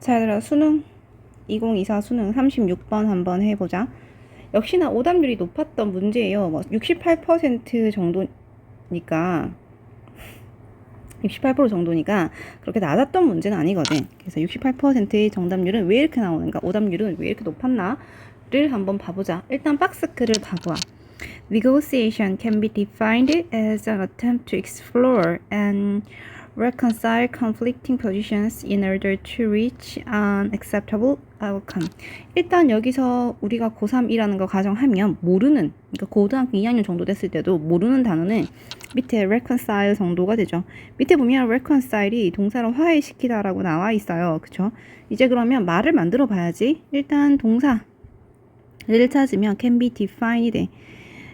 자, 얘들아, 수능 2024 수능 36번 한번 해보자. 역시나 오답률이 높았던 문제예요. 뭐 68% 정도니까 68% 정도니까 그렇게 낮았던 문제는 아니거든. 그래서 68%의 정답률은 왜 이렇게 나오는가? 오답률은 왜 이렇게 높았나?를 한번 봐보자. 일단 박스크를 봐봐. Negotiation can be defined as an attempt to explore and reconcile conflicting positions in order to reach an acceptable outcome. 일단 여기서 우리가 고3이라는 거 가정하면 모르는, 그러니까 고등학교 2학년 정도 됐을 때도 모르는 단어는 밑에 reconcile 정도가 되죠. 밑에 보면 reconcile이 동사를 화해시키다라고 나와 있어요. 그쵸? 이제 그러면 말을 만들어 봐야지. 일단 동사를 찾으면 can be defined 돼.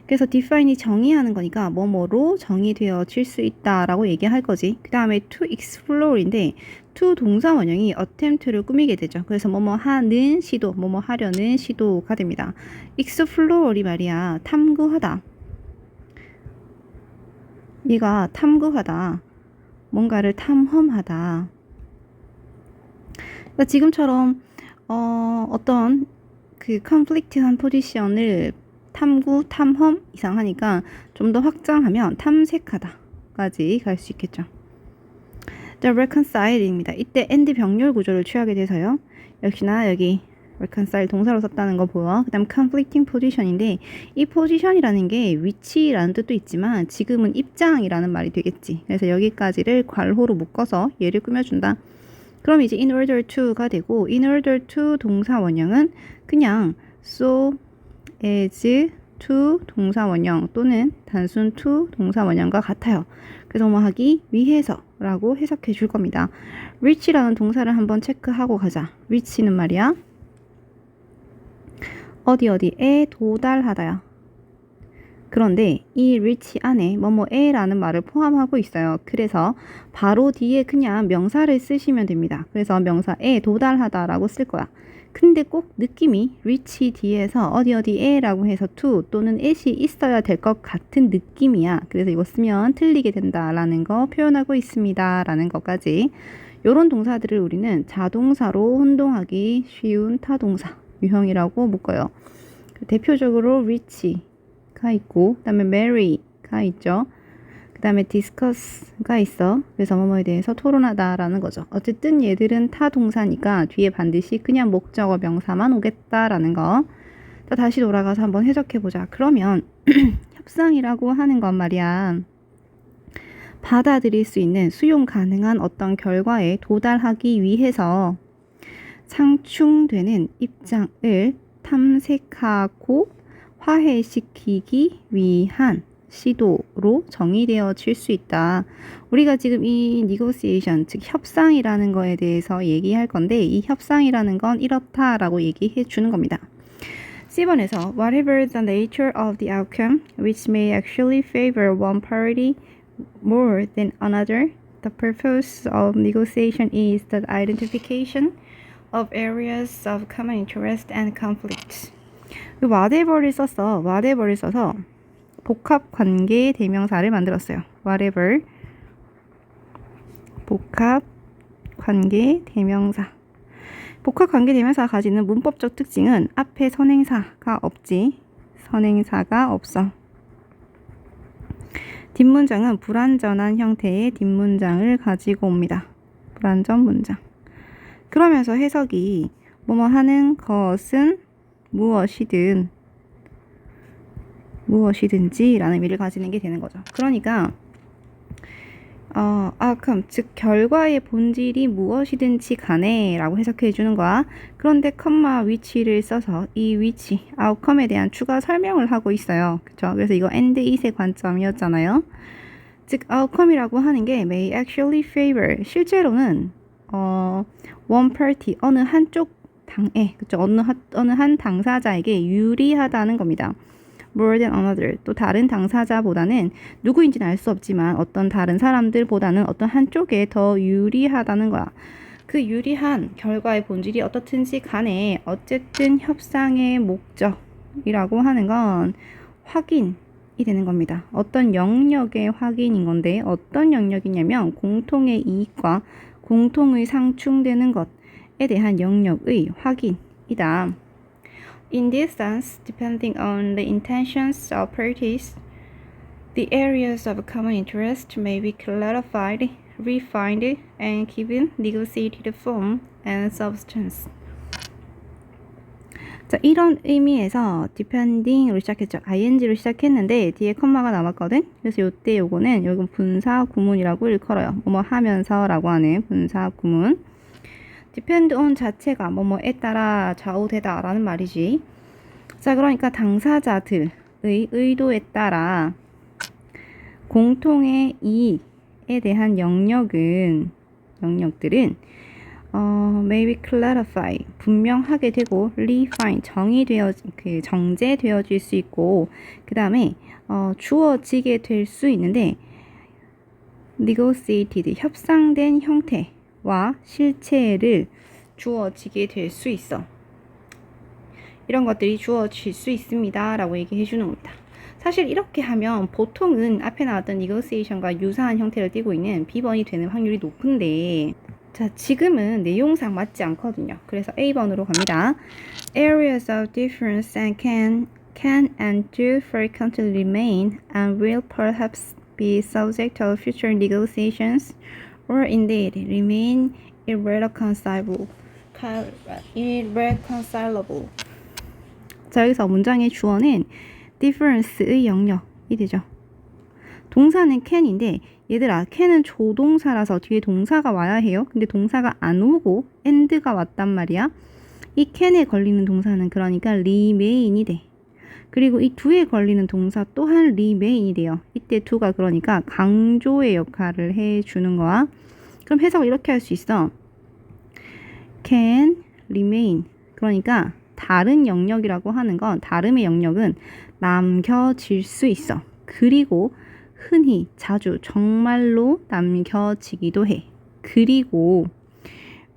그래서 define이 정의하는 거니까 뭐뭐로 정의되어질 수 있다라고 얘기할 거지. 그 다음에 to explore인데 to 동사 원형이 attempt를 꾸미게 되죠. 그래서 뭐뭐 하는 시도, 뭐뭐 하려는 시도가 됩니다. explore이 말이야 탐구하다. 얘가 탐구하다. 뭔가를 탐험하다. 그러니까 지금처럼 어, 어떤 그 컨플릭트한 포지션을 탐구, 탐험 이상 하니까 좀 더 확장하면 탐색하다까지 갈 수 있겠죠. 자, reconcile입니다. 이때 and 병렬 구조를 취하게 돼서요. 역시나 여기 reconcile 동사로 썼다는 거 보여. 그 다음 conflicting position인데 이 position이라는 게 위치라는 뜻도 있지만 지금은 입장이라는 말이 되겠지. 그래서 여기까지를 괄호로 묶어서 얘를 꾸며준다. 그럼 이제 in order to가 되고 in order to 동사 원형은 그냥 so as to 동사 원형 또는 단순 to 동사 원형과 같아요. 그래서 뭐 하기 위해서 라고 해석해 줄 겁니다. reach라는 동사를 한번 체크하고 가자. reach는 말이야. 어디 어디에 도달하다야. 그런데 이 reach 안에 뭐뭐에라는 말을 포함하고 있어요. 그래서 바로 뒤에 그냥 명사를 쓰시면 됩니다. 그래서 명사에 도달하다라고 쓸 거야. 근데 꼭 느낌이 reach 뒤에서 어디 어디에라고 해서 to 또는 at이 있어야 될 것 같은 느낌이야. 그래서 이거 쓰면 틀리게 된다라는 거 표현하고 있습니다라는 것까지 이런 동사들을 우리는 자동사로 혼동하기 쉬운 타동사 유형이라고 묶어요. 대표적으로 reach가 있고 그다음에 marry가 있죠. 그 다음에 discuss가 있어. 그래서 뭐뭐에 대해서 토론하다라는 거죠. 어쨌든 얘들은 타 동사니까 뒤에 반드시 그냥 목적어 명사만 오겠다라는 거. 자, 다시 돌아가서 한번 해석해 보자. 그러면 협상이라고 하는 건 말이야. 받아들일 수 있는 수용 가능한 어떤 결과에 도달하기 위해서 상충되는 입장을 탐색하고 화해시키기 위한 시도로 정의되어질 수 있다. 우리가 지금 이 negotiation, 즉 협상이라는 거에 대해서 얘기할 건데 이 협상이라는 건 이렇다라고 얘기해 주는 겁니다. C번에서 whatever the nature of the outcome, which may actually favor one party more than another, the purpose of negotiation is the identification of areas of common interest and conflict. whatever를 썼어. whatever를 써서 복합 관계 대명사를 만들었어요. whatever 복합 관계 대명사 복합 관계 대명사가 가지는 문법적 특징은 앞에 선행사가 없지 선행사가 없어 뒷문장은 불완전한 형태의 뒷문장을 가지고 옵니다. 불완전 문장 그러면서 해석이 뭐뭐 하는 것은 무엇이든 무엇이든지 라는 의미를 가지는 게 되는 거죠. 그러니까 어, outcome, 즉 결과의 본질이 무엇이든지 간에 라고 해석해 주는 거야. 그런데 컴마 위치를 써서 이 위치, outcome에 대한 추가 설명을 하고 있어요. 그쵸? 그래서 이거 and it의 관점이었잖아요. 즉 outcome이라고 하는 게 may actually favor, 실제로는 어, one party, 어느 한쪽 당에, 그쵸? 어느, 한, 어느 한 당사자에게 유리하다는 겁니다. More than another 또 다른 당사자보다는 누구인지는 알 수 없지만 어떤 다른 사람들보다는 어떤 한쪽에 더 유리하다는 거야. 그 유리한 결과의 본질이 어떻든지 간에 어쨌든 협상의 목적이라고 하는 건 확인이 되는 겁니다. 어떤 영역의 확인인 건데 어떤 영역이냐면 공통의 이익과 공통의 상충되는 것 대한 영역의 확인이다. In this sense, depending on the intentions of parties, the areas of common interest may be clarified, refined, and given negotiated form and substance. 자, 이런 의미에서 depending으로 시작했죠. ing로 시작했는데 뒤에 컴마가 남았거든. 그래서 요때 요거는 요건 분사 구문이라고 일컬어요. 뭐뭐 하면서라고 하는 분사 구문. Depend on 자체가 뭐뭐에 따라 좌우되다 라는 말이지. 자, 그러니까 당사자들의 의도에 따라 공통의 이에 대한 영역은 영역들은 어, maybe clarify 분명하게 되고 refine 정의되어 그 정제되어질 수 있고 그 다음에 어, 주어지게 될 수 있는데 negotiated 협상된 형태 와 실체를 주어지게 될 수 있어. 이런 것들이 주어질 수 있습니다. 라고 얘기해 주는 겁니다. 사실 이렇게 하면 보통은 앞에 나왔던 negotiation과 유사한 형태를 띠고 있는 B번이 되는 확률이 높은데 자, 지금은 내용상 맞지 않거든요. 그래서 A번으로 갑니다. Areas of difference and can, can and do frequently remain and will perhaps be subject of future negotiations or indeed remain irreconcilable. irreconcilable. 자, 여기서 문장의 주어는 difference의 영역이 되죠. 동사는 can인데 얘들아 can은 조동사라서 뒤에 동사가 와야 해요. 근데 동사가 안 오고 and가 왔단 말이야. 이 can에 걸리는 동사는 그러니까 remain이 돼. 그리고 이 do에 걸리는 동사 또한 remain이 돼요. 이때 do가 그러니까 강조의 역할을 해주는 거야. 그럼 해석을 이렇게 할 수 있어. can remain. 그러니까 다른 영역이라고 하는 건 다름의 영역은 남겨질 수 있어. 그리고 흔히 자주 정말로 남겨지기도 해. 그리고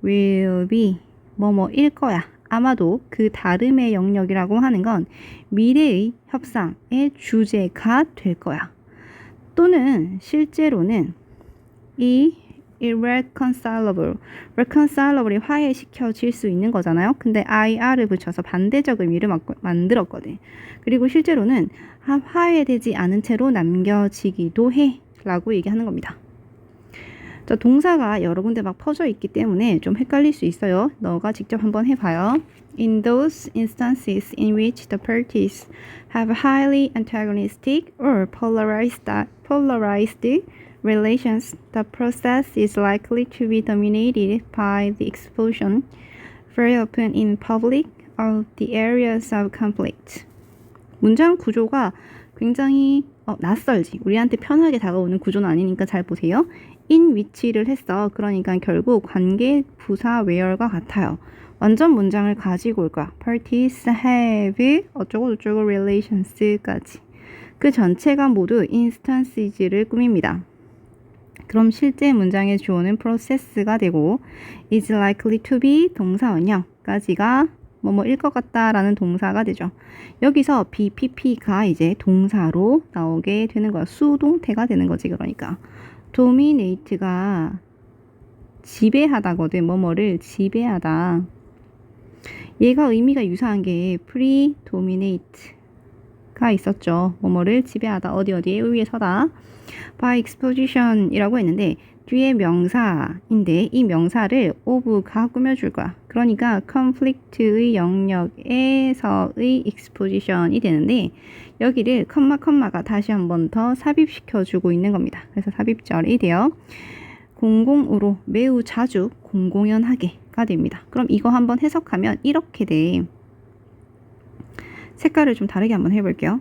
will be 뭐뭐일 거야. 아마도 그 다름의 영역이라고 하는 건 미래의 협상의 주제가 될 거야. 또는 실제로는 이 irreconcilable, reconcilable이 화해시켜질 수 있는 거잖아요. 근데 ir을 붙여서 반대적 의미를 만들었거든. 그리고 실제로는 화해되지 않은 채로 남겨지기도 해. 라고 얘기하는 겁니다. 자, 동사가 여러 군데 막 퍼져 있기 때문에 좀 헷갈릴 수 있어요. 너가 직접 한번 해봐요. In those instances in which the parties have highly antagonistic or polarized, polarized relations, the process is likely to be dominated by the exposure, very often in public, of the areas of conflict. 문장 구조가 굉장히 어, 낯설지. 우리한테 편하게 다가오는 구조는 아니니까 잘 보세요. In 위치를 했어. 그러니까 결국 관계 부사 where과 같아요. 완전 문장을 가지고 올 거야. Parties have 어쩌고 저쩌고 relations까지. 그 전체가 모두 instances를 꾸밉니다. 그럼 실제 문장의 주어는 process가 되고 is likely to be 동사 원형까지가 뭐뭐일 것 같다라는 동사가 되죠. 여기서 BPP가 이제 동사로 나오게 되는 거야. 수동태가 되는 거지 그러니까. Dominate가 지배하다거든. 뭐뭐를 지배하다. 얘가 의미가 유사한 게 predominate가 있었죠. 뭐뭐를 지배하다. 어디 어디에 의위에 서다. by exposition이라고 했는데 뒤에 명사인데 이 명사를 of가 꾸며줄 거야. 그러니까 conflict의 영역에서의 exposition이 되는데 여기를 컴마 컴마가 다시 한 번 더 삽입시켜 주고 있는 겁니다. 그래서 삽입절이 돼요. 공공으로 매우 자주 공공연하게가 됩니다. 그럼 이거 한번 해석하면 이렇게 돼. 색깔을 좀 다르게 한번 해볼게요.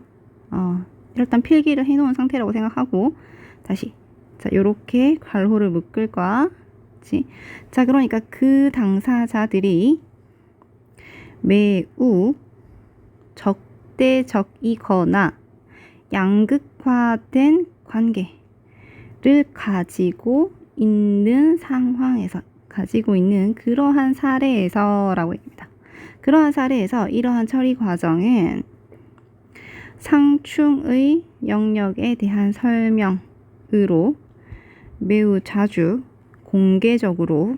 어, 일단 필기를 해놓은 상태라고 생각하고 다시 자 요렇게 괄호를 묶을 거야. 그치? 자 그러니까 그 당사자들이 매우 적대적이거나 양극화된 관계를 가지고 있는 상황에서 가지고 있는 그러한 사례에서라고 합니다. 그러한 사례에서 이러한 처리 과정은 상충의 영역에 대한 설명으로 매우 자주 공개적으로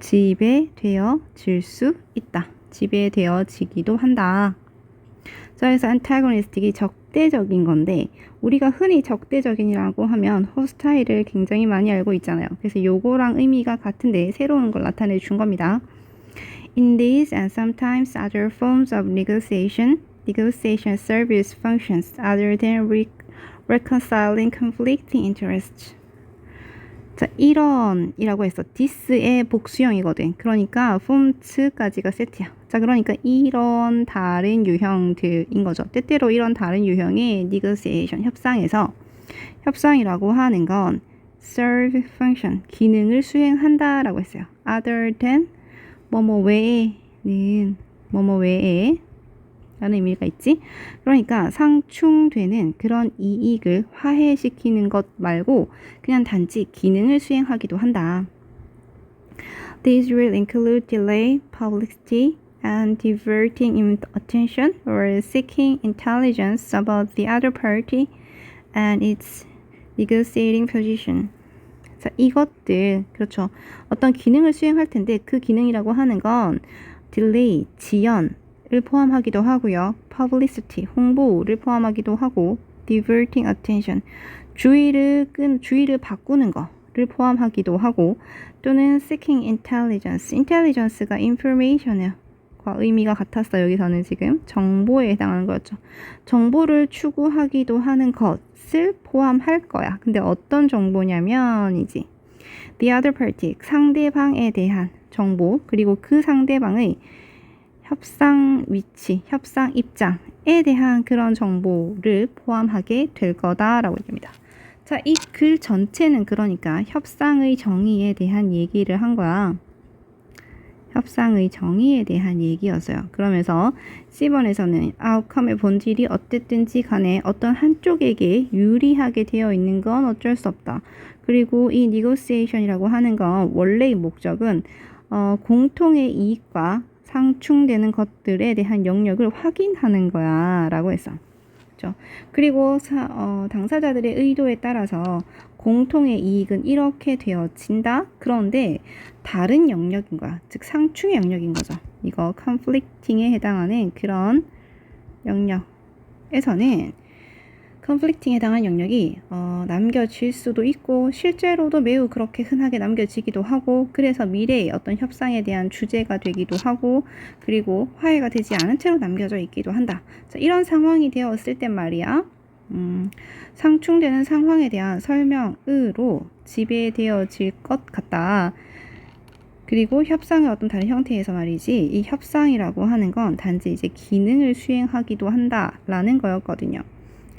지배되어질 수 있다. 지배되어지기도 한다. 자, 그래서 antagonistic이 적대적인 건데 우리가 흔히 적대적인이라고 하면 hostile을 굉장히 많이 알고 있잖아요. 그래서 요거랑 의미가 같은데 새로운 걸 나타내 준 겁니다. In these and sometimes other forms of negotiation, negotiation service functions other than reconciling conflicting interests. 자, 이런이라고 했어. this의 복수형이거든. 그러니까 forms까지가 세트야. 자, 그러니까 이런 다른 유형들인 거죠. 때때로 이런 다른 유형의 negotiation, 협상에서 협상이라고 하는 건 serve function, 기능을 수행한다라고 했어요. other than 뭐뭐 외에는 뭐뭐 외에 라는 의미가 있지. 그러니까 상충되는 그런 이익을 화해시키는 것 말고 그냥 단지 기능을 수행하기도 한다. These will include delay, publicity, and diverting in- attention or seeking intelligence about the other party and its negotiating position. 자, 이것들 그렇죠. 어떤 기능을 수행할 텐데 그 기능이라고 하는 건 delay, 지연을 포함하기도 하고요. publicity, 홍보를 포함하기도 하고 diverting attention, 주의를 끈 주의를 바꾸는 거 를 포함하기도 하고 또는 seeking intelligence, intelligence가 information과 의미가 같았어 여기서는 지금 정보에 해당하는 거였죠. 정보를 추구하기도 하는 것을 포함할 거야. 근데 어떤 정보냐면이지. The other party, 상대방에 대한 정보, 그리고 그 상대방의 협상 위치, 협상 입장에 대한 그런 정보를 포함하게 될 거다라고 얘기합니다. 자, 이 글 전체는 그러니까 협상의 정의에 대한 얘기를 한 거야. 협상의 정의에 대한 얘기였어요. 그러면서 C번에서는 아웃컴의 본질이 어땠든지 간에 어떤 한쪽에게 유리하게 되어 있는 건 어쩔 수 없다. 그리고 이 negotiation이라고 하는 건 원래의 목적은 어, 공통의 이익과 상충되는 것들에 대한 영역을 확인하는 거야 라고 했어. 그렇죠? 그리고 사, 어, 당사자들의 의도에 따라서 공통의 이익은 이렇게 되어진다. 그런데 다른 영역인 거야. 즉 상충의 영역인 거죠. 이거 conflicting에 해당하는 그런 영역에서는 conflicting에 해당한 영역이 어, 남겨질 수도 있고 실제로도 매우 그렇게 흔하게 남겨지기도 하고 그래서 미래의 어떤 협상에 대한 주제가 되기도 하고 그리고 화해가 되지 않은 채로 남겨져 있기도 한다. 자, 이런 상황이 되었을 땐 말이야. 음, 상충되는 상황에 대한 설명으로 지배되어질 것 같다. 그리고 협상의 어떤 다른 형태에서 말이지 이 협상이라고 하는 건 단지 이제 기능을 수행하기도 한다라는 거였거든요.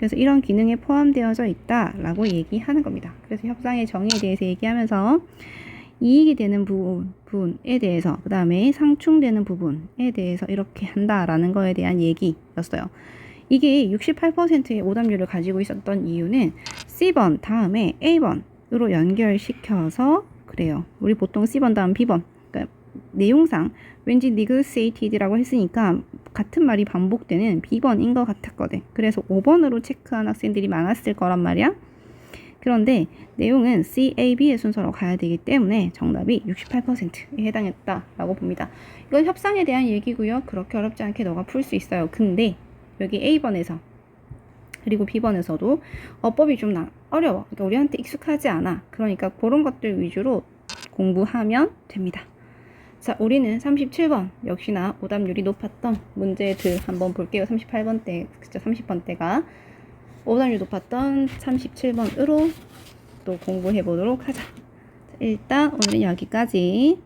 그래서 이런 기능에 포함되어져 있다라고 얘기하는 겁니다. 그래서 협상의 정의에 대해서 얘기하면서 이익이 되는 부분, 부분에 대해서 그 다음에 상충되는 부분에 대해서 이렇게 한다라는 거에 대한 얘기였어요. 이게 68%의 오답률을 가지고 있었던 이유는 C번 다음에 A번으로 연결시켜서 그래요. 우리 보통 C번 다음 B번 내용상 왠지 negotiated라고 했으니까 같은 말이 반복되는 B번인 것 같았거든. 그래서 5번으로 체크한 학생들이 많았을 거란 말이야. 그런데 내용은 C, A, B의 순서로 가야 되기 때문에 정답이 68%에 해당했다라고 봅니다. 이건 협상에 대한 얘기고요. 그렇게 어렵지 않게 너가 풀 수 있어요. 근데 여기 A번에서 그리고 B번에서도 어법이 좀 나, 어려워. 그러니까 우리한테 익숙하지 않아. 그러니까 그런 것들 위주로 공부하면 됩니다. 자, 우리는 37번 역시나 오답률이 높았던 문제들 한번 볼게요. 38번 때, 그쵸, 30번 때가 오답률 높았던 37번으로 또 공부해 보도록 하자. 자, 일단 오늘은 여기까지.